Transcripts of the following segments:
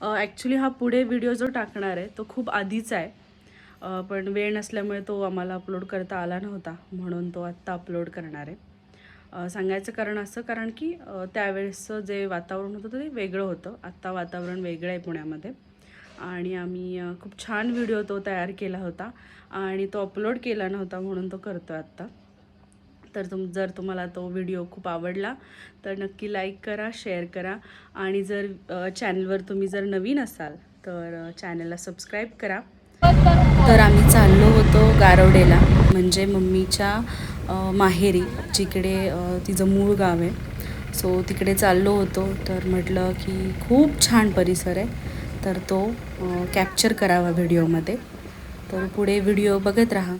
Actually हा पुढे video जो टाकणार आहे तो खूप आधीचा आहे. पण वेळ नसल्यामुळे तो आम्हाला अपलोड करता आला नव्हता म्हणून तो आत्ता अपलोड करणार आहे. सांगायचं कारण असं कारण की त्यावेळेसचं जे वातावरण होतं ते वेगळं होतं. आत्ता वातावरण वेगळं आहे पुण्यामध्ये. आणि आम्ही खूप छान व्हिडिओ तो तयार केला होता. आणि तो अपलोड केला नव्हता म्हणून तो करतो आहे आत्ता. तर तुम जर तुम्हाला तो व्हिडिओ खूप आवडला तर नक्की लाईक करा शेअर करा. आणि जर चॅनलवर तुम्ही जर नवीन असाल तर चॅनलला सबस्क्राईब करा. तर आम्ही चाललो होतो गारवडेला म्हणजे मम्मीच्या माहेरी जिकडे तिचं मूळ गाव आहे. सो तिकडे चाललो होतो तर म्हटलं की खूप छान परिसर आहे. तर तो कॅप्चर करावा व्हिडिओमध्ये तर पुढे व्हिडिओ बघत राहा.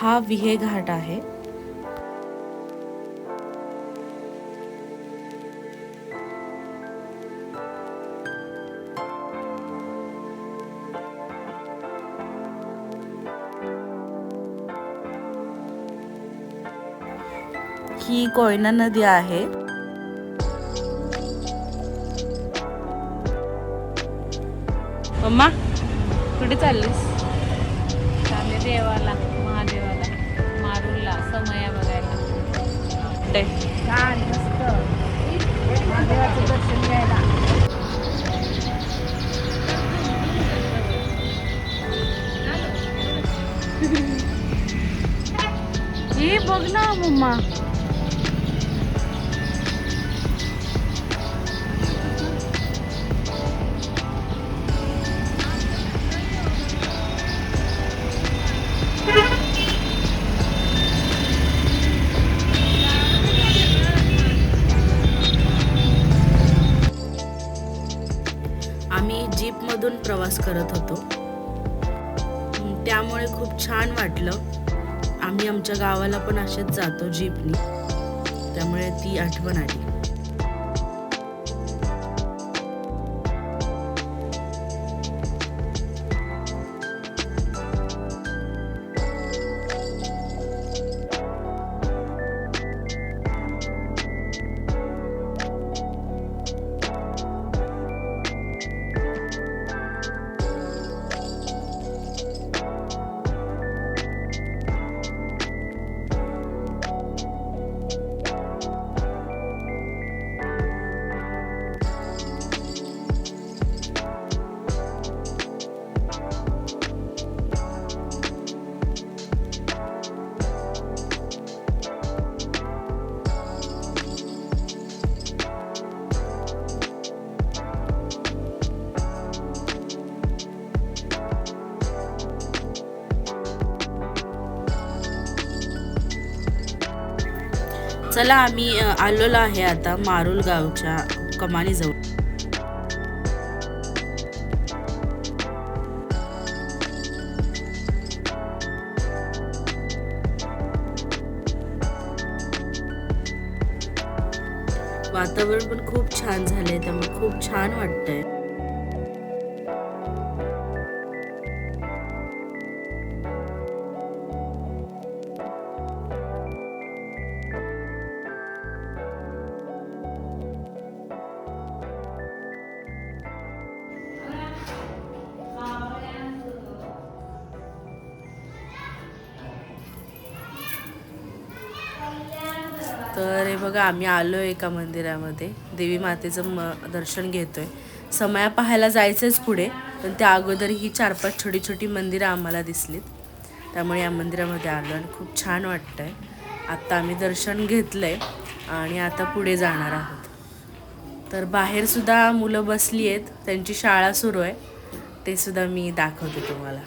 हा विहे घाट आहे. ही कोयना नदी आहे. मम्मा कुठे चाललीस? वाटतंय. मस्त ही बघ ना मम्मा. करत होतो. त्यामुळे खूप छान वाटलं. आम्ही आमच्या गावाला पण असेच जातो जीपनी. त्यामुळे ती आठवण आली. चला आम्ही आलेलो आहे आता मारुल गावच्या कमानीजवळ. वातावरण पण खूप छान झालंय त्यामुळे खूप छान वाटतंय. तर हे बघा आम्ही आलो आहे एका मंदिरामध्ये. देवी मातेचं म दर्शन घेतोय. समया पाहायला जायचंच पुढे पण त्या अगोदर ही चार पाच छोटी छोटी मंदिरं आम्हाला दिसलीत. त्यामुळे या मंदिरामध्ये आलो आणि खूप छान वाटतंय. आत्ता आम्ही दर्शन घेतलंय आणि आता पुढे जाणार आहोत. तर बाहेरसुद्धा मुलं बसली आहेत त्यांची शाळा सुरू आहे. ते सुद्धा मी दाखवते तुम्हाला.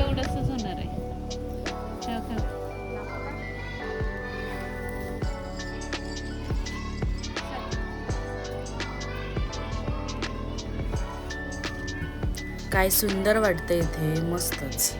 एवढंच होणार आहे. काय सुंदर वाटतं इथे मस्तच.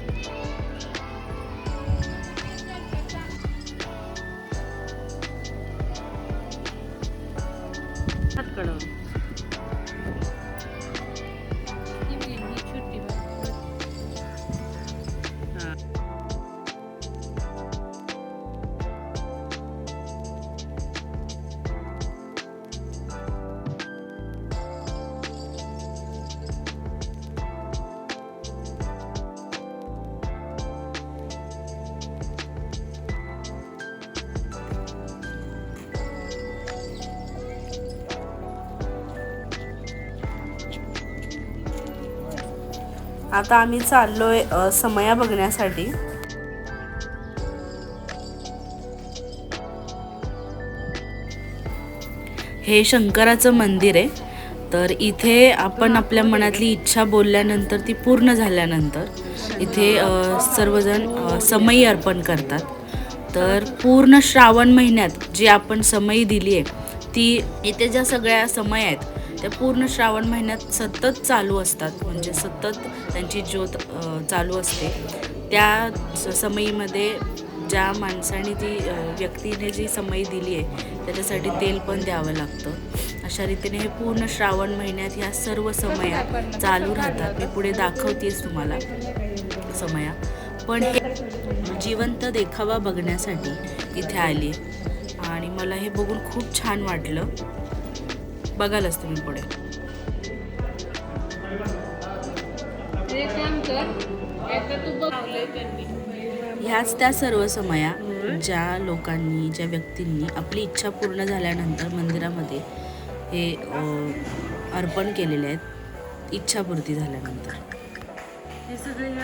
आता आम्ही चाललोय समया बघण्यासाठी. हे शंकराचं मंदिर आहे. तर इथे आपण आपल्या मनातली इच्छा बोलल्यानंतर ती पूर्ण झाल्यानंतर इथे सर्वजण समयी समई अर्पण करतात. तर पूर्ण श्रावण महिन्यात जी आपण समई दिली आहे ती इथे ज्या सगळ्या समय आहेत त्या पूर्ण श्रावण महिन्यात सतत चालू असतात. म्हणजे सतत त्यांची ज्योत चालू असते. त्या स- समईमध्ये ज्या माणसाने ती व्यक्तीने जी समई दिली आहे त्याच्यासाठी तेल पण द्यावं लागतं. अशा रीतीने हे पूर्ण श्रावण महिन्यात ह्या सर्व समया चालू राहतात. मी पुढे दाखवतेच तुम्हाला समया. पण हे जिवंत देखावा बघण्यासाठी इथे आली आणि मला हे बघून खूप छान वाटलं. बघालच तुम्ही पुढे. ह्याच त्या सर्व समया ज्या लोकांनी ज्या व्यक्तींनी आपली इच्छा पूर्ण झाल्यानंतर मंदिरामध्ये हे अर्पण केलेले आहेत इच्छापूर्ती झाल्यानंतर. हे सगळे हे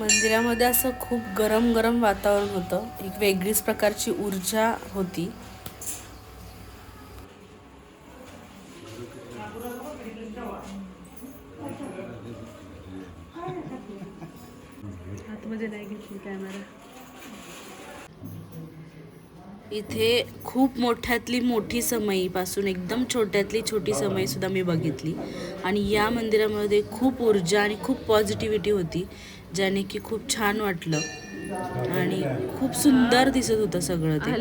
मंदिरामध्ये असं खूप गरम गरम वातावरण होतं. एक वेगळीच प्रकारची ऊर्जा होती. इथे खूप मोठ्यातली मोठी समई पासून एकदम छोट्यातली छोटी समई सुद्धा मी बघितली. आणि या मंदिरामध्ये खूप ऊर्जा आणि खूप पॉझिटिव्हिटी होती. ज्याने की खूप छान वाटलं. आणि खूप सुंदर दिसत होतं सगळं ते.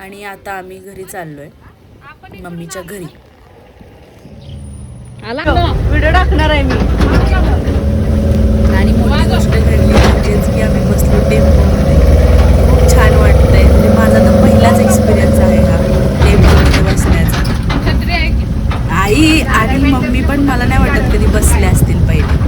आणि आता आम्ही घरी चाललोय. मम्मीच्या घरी. आला व्हिडिओ टाकणार आहे मी. आणि मोठी गोष्ट घडली म्हणजेच की आम्ही बसलो टेम्पोमध्ये. खूप छान वाटतंय. म्हणजे माझा तर पहिलाच एक्सपिरियन्स आहे हा टेम्पोमध्ये बसण्याचा. आहे आई आणि मम्मी पण मला नाही वाटत कधी बसले असतील पहिले.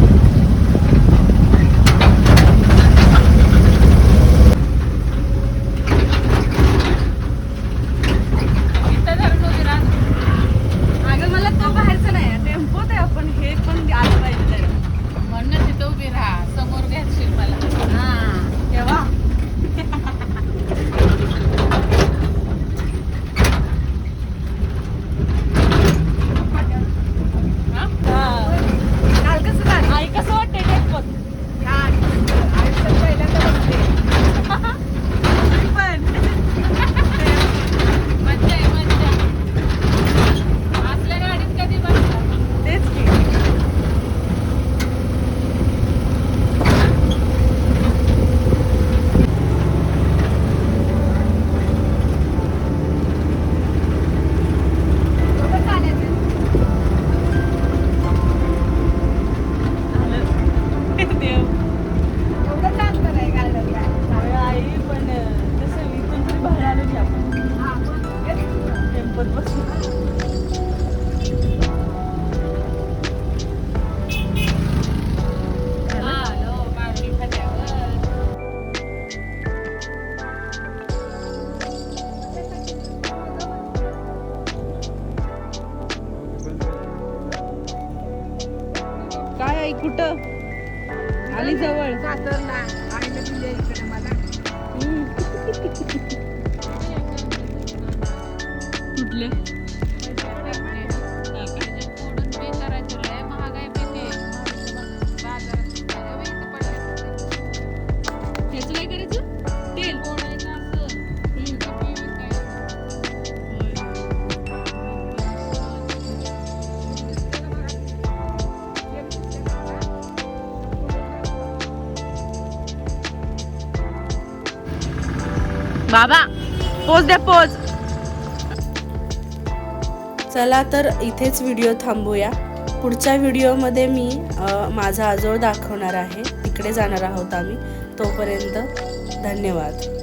कुठले तेल. बाबा पोच द्या पोच. चला तर इथेच व्हिडिओ थांबूया. पुढच्या व्हिडिओमध्ये मी माझा आजोळ दाखवणार आहे. तिकडे जाणार आहोत आम्ही. तोपर्यंत धन्यवाद.